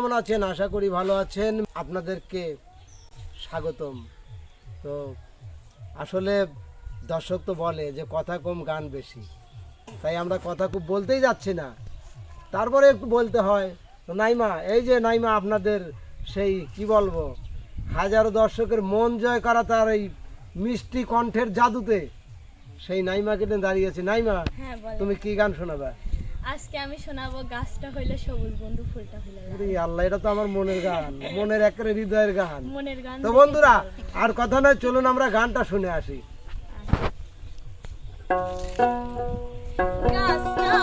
কেমন আছেন? আশা করি ভালো আছেন। আপনাদেরকে স্বাগতম। তো আসলে দর্শক তো বলে যে কথা কম গান বেশি। তাই আমরা কথা খুব বলতেই যাচ্ছি না। তারপরে একটু বলতে হয় তো নাইমা এই যে নাইমা আপনাদের সেই কি বলব হাজারো দর্শকের মন জয় করা তার এই মিষ্টি কণ্ঠের জাদুতে সেই নাইমাকে দাঁড়িয়েছে নাইমা হ্যাঁ তুমি কি গান শোনাবে? আজকে আমি শোনাবো গাছটা হইলে সবুজ বন্ধু ফুলটা হইল লাল। আল্লাহ এটা তো আমার মনের গান। মনের একেবারে হৃদয়ের গান। মনের গান তো বন্ধুরা আর কথা নয় চলুন আমরা গানটা শুনে আসি। গাছটা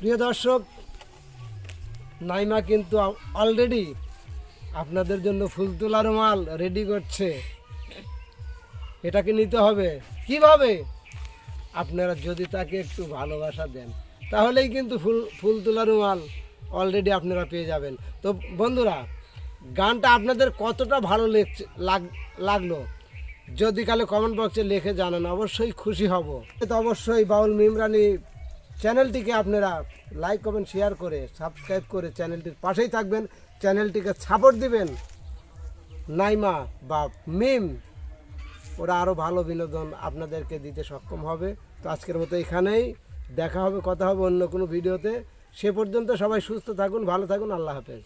প্রিয় দর্শক, নাইমা কিন্তু অলরেডি আপনাদের জন্য ফুল তোলার মাল রেডি করছে। এটাকে নিতে হবে। কীভাবে? আপনারা যদি তাকে একটু ভালোবাসা দেন, তাহলেই কিন্তু ফুল ফুল তোলার রুমাল অলরেডি আপনারা পেয়ে যাবেন। তো বন্ধুরা, গানটা আপনাদের কতটা ভালো লেগছে, লাগ- লাগল, যদি কালে কমেন্ট বক্সে লিখে জানান, অবশ্যই খুশি হব। তো অবশ্যই বাউল মিমরানি চ্যানেলটিকে আপনারা লাইক কমেন্ট শেয়ার করে সাবস্ক্রাইব করে চ্যানেলটির পাশেই থাকবেন। চ্যানেলটিকে সাপোর্ট দিবেন। নাইমা বা মিম, ওরা আরও ভালো বিনোদন আপনাদেরকে দিতে সক্ষম হবে। তো আজকের মতো এখানেই দেখা হবে, কথা হবে অন্য কোনো ভিডিওতে। সে পর্যন্ত সবাই সুস্থ থাকুন, ভালো থাকুন, আল্লাহ হাফেজ।